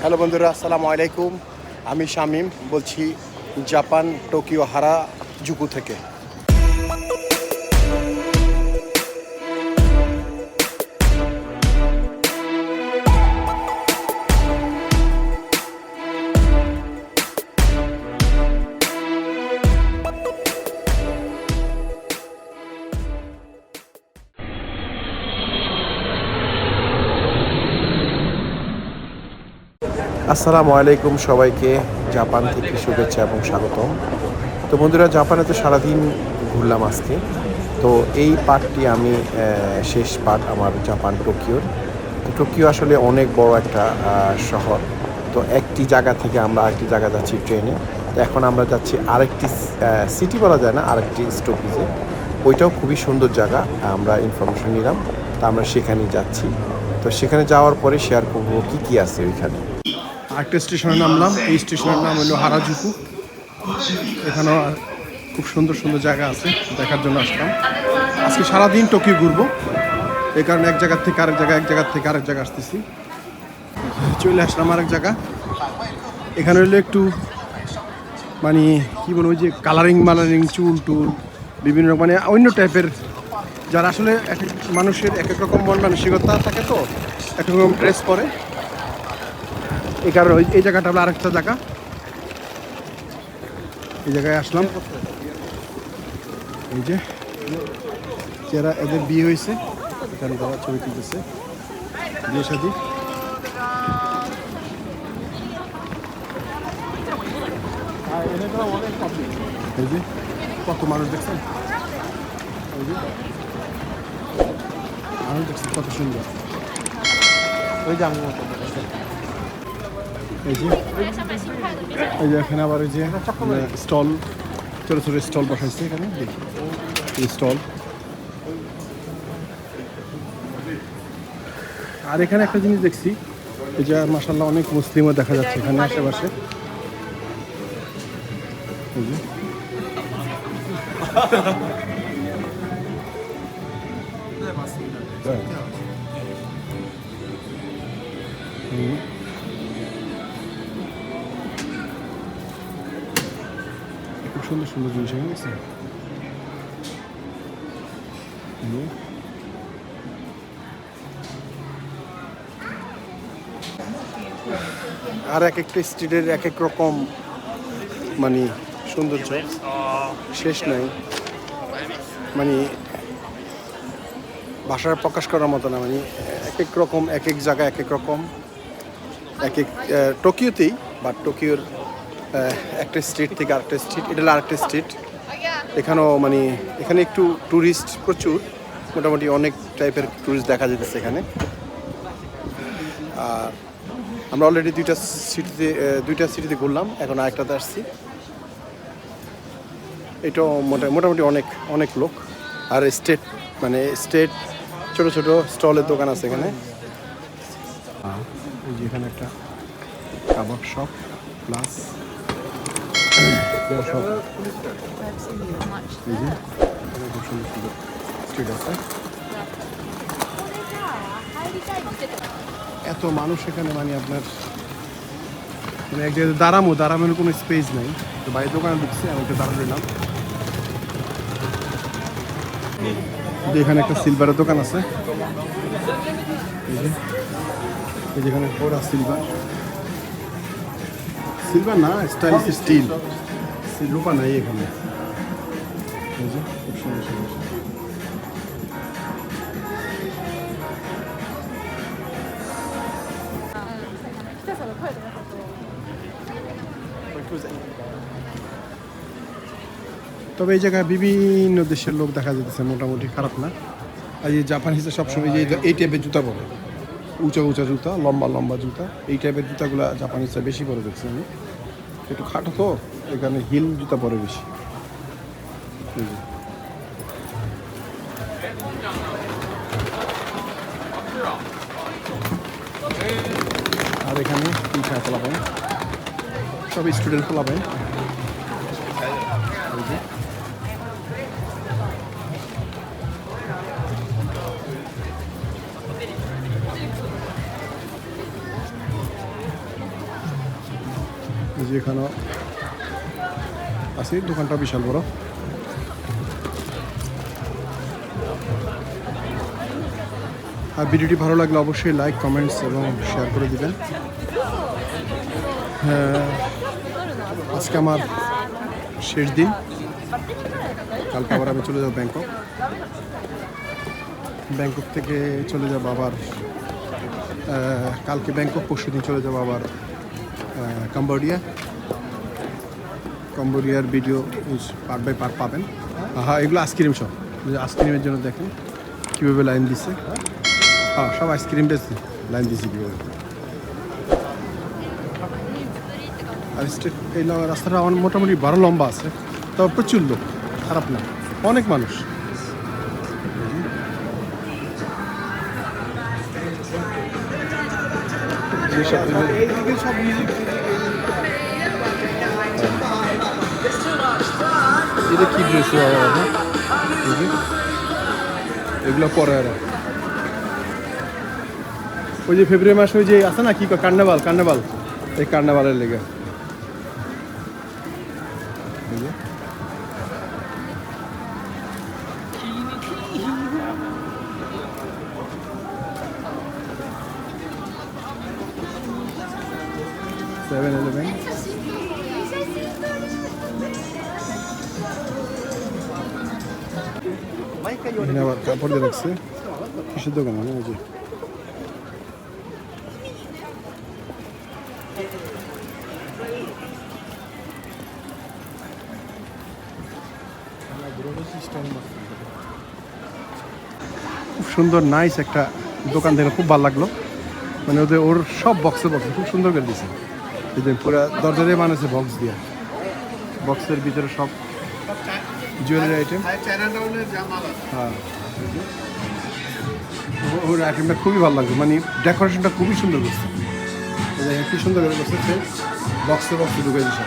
Hello বন্ধুরা আসসালামু আলাইকুম। আমি শামিম বলছি জাপান টোকিও হারা জুকু থেকে। আসসালামু আলাইকুম সবাইকে, জাপান থেকে শুভেচ্ছা এবং স্বাগতম। তো বন্ধুরা, জাপানে তো সারাদিন ঘুরলাম আজকে। তো এই পার্টটি আমি শেষ পার্ট আমার জাপান টোকিওর। তো টোকিও আসলে অনেক বড় একটা শহর। তো একটি জায়গা থেকে আমরা আরেকটি জায়গা যাচ্ছি ট্রেনে। তো এখন আমরা যাচ্ছি আরেকটি সিটি বলা যায় না, আরেকটি স্টপেজে ওইটাও খুবই সুন্দর জায়গা, আমরা ইনফরমেশন নিলাম। তা আমরা সেখানেই যাচ্ছি। তো সেখানে যাওয়ার পরে শেয়ার করব কী কী আছে ওইখানে। আরেকটা স্টেশনে নামলাম এই স্টেশনের নাম হলো হারাজুকু এখানেও খুব সুন্দর সুন্দর জায়গা আছে, দেখার জন্য আসলাম। আজকে সারাদিন টোকিও ঘুরবো, এই কারণে এক জায়গার থেকে আরেক জায়গা এক জায়গার থেকে আরেক জায়গা আসতেছি। চলে আসলাম আরেক জায়গা। এখানে হলো একটু মানে কি বলব যে কালারিং মালারিং চুল টুল, বিভিন্ন মানে অন্য টাইপের যারা আসলে এক মানুষের এক এক রকম মন মানসিকতা থাকে তো, এক রকম ড্রেস পরে। এই কারণে ওই- এই জায়গাটা হলো আরেকটা জায়গা। এই জায়গায় আসলাম। এই যে, যারা এদের বিয়ে হয়েছে, এখানে তারা ছবি তুলতেছে। বিয়ে শাদি। এই যে, কত মানুষ দেখছেন? এই যে, মানুষ দেখছেন কত সুন্দর। ওই যে আমি এই যে এই যে এখানে আবার ওই যে স্টল, ছোটো ছোটো স্টল বসাইছে এখানে, দেখি। স্টল। আর এখানে একটা জিনিস দেখছি, এই যে মাসাল্লাহ অনেক মুসলিমও দেখা যাচ্ছে এখানে আশেপাশে। এই যে। সুন্দর জিনিস এখানে গেছে আর এক একটা স্ট্রিটের এক এক রকম মানে সৌন্দর্য। শেষ নাই। মানে ভাষায় প্রকাশ করার মতো না মানে এক এক রকম, এক এক জায়গায় এক এক রকম। এক এক টোকিওতেই বা টোকিওর একটা স্ট্রিট থেকে আরেকটা স্ট্রিট এটা আরেকটা স্ট্রিট এখানেও মানে এখানে একটু ট্যুরিস্ট প্রচুর, মোটামুটি অনেক টাইপের ট্যুরিস্ট দেখা যেতেছে এখানে। আর আমরা অলরেডি দুইটা সিটিতে দুইটা সিটিতে ঘুরলাম, এখন আরেকটাতে আসছি। এটাও মোটা, মোটামুটি অনেক অনেক লোক। আর স্টেট মানে স্টেট ছোট ছোট স্টলের দোকান আছে এখানে। এখানে একটা কাবাব শপ প্লাস এত মানুষ এখানে মানে আপনার মানে এক জায়গায় দাঁড়ামো, দাঁড়ানোর কোনো স্পেস নাই। তো বাইরের দোকানে ঢুকছে, আমি একটু দাঁড়ানো এখানে একটা সিলভারের দোকান আছে। যেখানে ওরা সিলভার সিলভার না স্টাইলিশ স্টিল রূপা নাই এখানে। খুব সুন্দর তবে এই জায়গায় বিভিন্ন দেশের লোক দেখা যেতেছে মোটামুটি খারাপ না। আর এই জাপানিজরা সবসময় এই টাইপের জুতা পরে। উঁচা উঁচা জুতা, লম্বা লম্বা জুতা। এই টাইপের জুতাগুলো জাপানিজরা বেশি পরে দেখছি আমি। একটু খাটো তো, এখানে হিল জুতা পরে বেশি। আর এখানে তিন ছায়া ফলাবেন সব স্টুডেন্ট খোলা ফলাবেন এই আছে দোকানটা বিশাল বড়। আর ভিডিওটি ভালো লাগলে অবশ্যই লাইক কমেন্টস এবং শেয়ার করে দিবেন। হ্যাঁ, আজকে আমার শেষ দিন। কালকে আবার আমি চলে যাব ব্যাংকক। ব্যাংকক থেকে চলে যাব আবার কালকে ব্যাংকক পরশু দিন চলে যাব আবার কম্বোডিয়া কম্বোডিয়ার ভিডিও পার্ট বাই পার্ট পাবেন। হ্যাঁ এগুলো আইসক্রিম সব আইসক্রিমের জন্য দেখেন কীভাবে লাইন দিচ্ছে হ্যাঁ সব আইসক্রিম বেশি লাইন দিচ্ছে কীভাবে? আর স্টেট এই রাস্তাটা মোটামুটি বারো লম্বা আছে। তবে প্রচুর লোক, খারাপ না। অনেক মানুষ। এটা কি ড্রেস এগুলো পরে আর ওই যে ফেব্রুয়ারি মাসে ওই যে আছে না কি কার্নাভাল কার্নাভাল এই কার্নাভালের লেগে। সেভেন দোকান ওই যে। খুব সুন্দর নাইস একটা দোকান থেকে খুব ভালো লাগল। মানে ওদের ওর সব বক্সে বক্সে খুব সুন্দর করে দিছে। এই যে পুরো দরজারে বানাইছে বক্স দিয়ে। বক্সের ভিতরে সব জুয়েলারি আইটেম হ্যাঁ। ওর আইটেমটা খুবই ভালো লাগছে। মানে ডেকোরেশনটা খুবই সুন্দর করছে। কি সুন্দর করে করছে বক্সে বক্সে ঢুকে দিছে।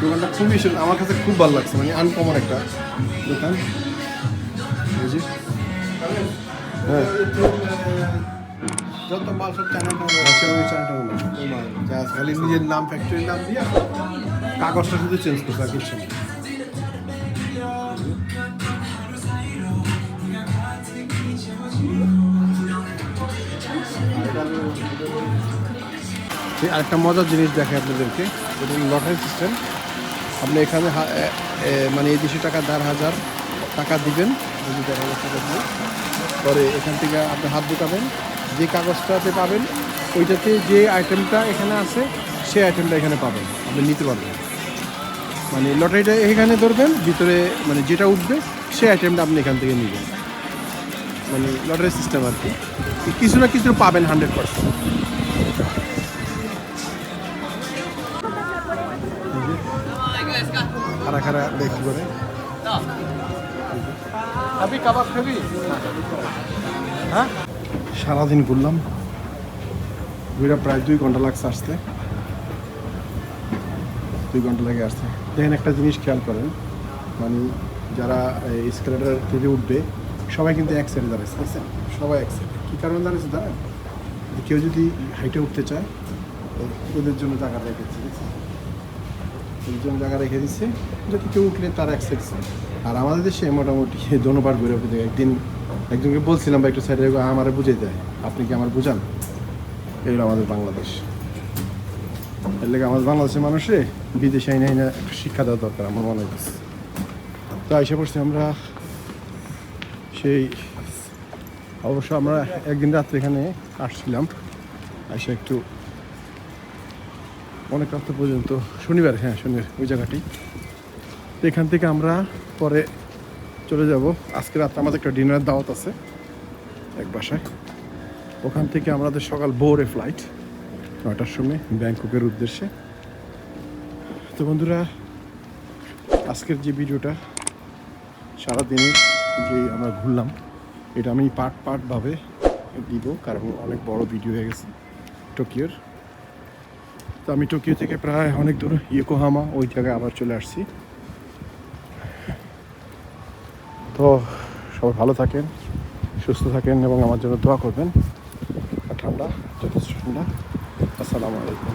দোকানটা খুবই সুন্দর আমার কাছে খুব ভালো লাগছে। মানে আনকমন একটা দোকান। বুঝি হ্যাঁ। যত মাল সব চায়না আচ্ছা ওই খালি নিজের নাম ফ্যাক্টরির নাম দিয়া কাগজটা শুধু চেঞ্জ করছে আর কিছু না। আরেকটা মজার জিনিস দেখে আপনাদেরকে এটা লটারি সিস্টেম আপনি এখানে মানে এই দুশো টাকা দেড় হাজার টাকা দিবেন এই যে দেড় হাজার টাকা পরে এখান থেকে আপনি হাত ঢুকাবেন যে কাগজটাতে পাবেন ওইটাতে যে আইটেমটা এখানে আছে সেই আইটেমটা এখানে পাবেন। আপনি নিতে পারবেন। মানে লটারিটা এখানে ধরবেন ভিতরে মানে যেটা উঠবে সেই আইটেমটা আপনি এখান থেকে নেবেন। মানে লটারি সিস্টেম আর কি। কিছু না কিছু পাবেন হান্ড্রেড পার্সেন্ট খারা খারা দেখি করে। আপনি কাবাব খাবি? হ্যাঁ? সারাদিন ঘুরলাম। ঘুরে প্রায় দুই ঘণ্টা লাগছে আসতে। দুই ঘণ্টা লাগে আসতে দেখেন একটা জিনিস খেয়াল করেন মানে যারা স্কেলেটার থেকে উঠবে, সবাই কিন্তু এক সাইডে দাঁড়াচ্ছে বুঝছেন সবাই এক সাইডে কী কারণে দাঁড়িয়েছে দাঁড়ান। কেউ যদি হাইটে উঠতে চায় ওদের জন্য জায়গা রেখে দিচ্ছে? ওদের জন্য জায়গা রেখে দিচ্ছে। যদি কেউ উঠলে তার এক সাইড আর আমাদের দেশে মোটামুটি দোনোবার ঘুরে দেয় একদিন একজনকে বলছিলাম বা একটু সাইডে আমার বুঝে দেয়। আপনি কি আমার বুঝান? এগুলো আমাদের বাংলাদেশ। এর লেগে আমাদের বাংলাদেশের মানুষে বিদেশে আইনে আইনে একটু শিক্ষা দেওয়া দরকার, আমার মনে হচ্ছে তো এসে পড়ছি আমরা সেই, অবশ্য আমরা একদিন রাত্রে এখানে আসছিলাম। এসে একটু অনেক রাত্র পর্যন্ত, শনিবার হ্যাঁ শনিবার, ওই জায়গাটি। এখান থেকে আমরা পরে চলে যাব। আজকে রাত্রে আমাদের একটা ডিনার দাওয়াত আছে এক বাসায়। ওখান থেকে আমাদের সকাল ভোরে ফ্লাইট নয়টার সময় ব্যাংককের উদ্দেশ্যে। তো বন্ধুরা, আজকের যে ভিডিওটা সারাদিনের যে আমরা ঘুরলাম, এটা আমি পার্ট পার্টভাবে দিব, কারণ অনেক বড় ভিডিও হয়ে গেছে টোকিওর তো আমি টোকিও থেকে প্রায় অনেক দূর ইয়োকোহামা ওই জায়গায় আবার চলে আসছি। তো সবাই ভালো থাকেন, সুস্থ থাকেন এবং আমার জন্য দোয়া করবেন। ঠান্ডা, যথেষ্ট ঠান্ডা। আসসালামু আলাইকুম।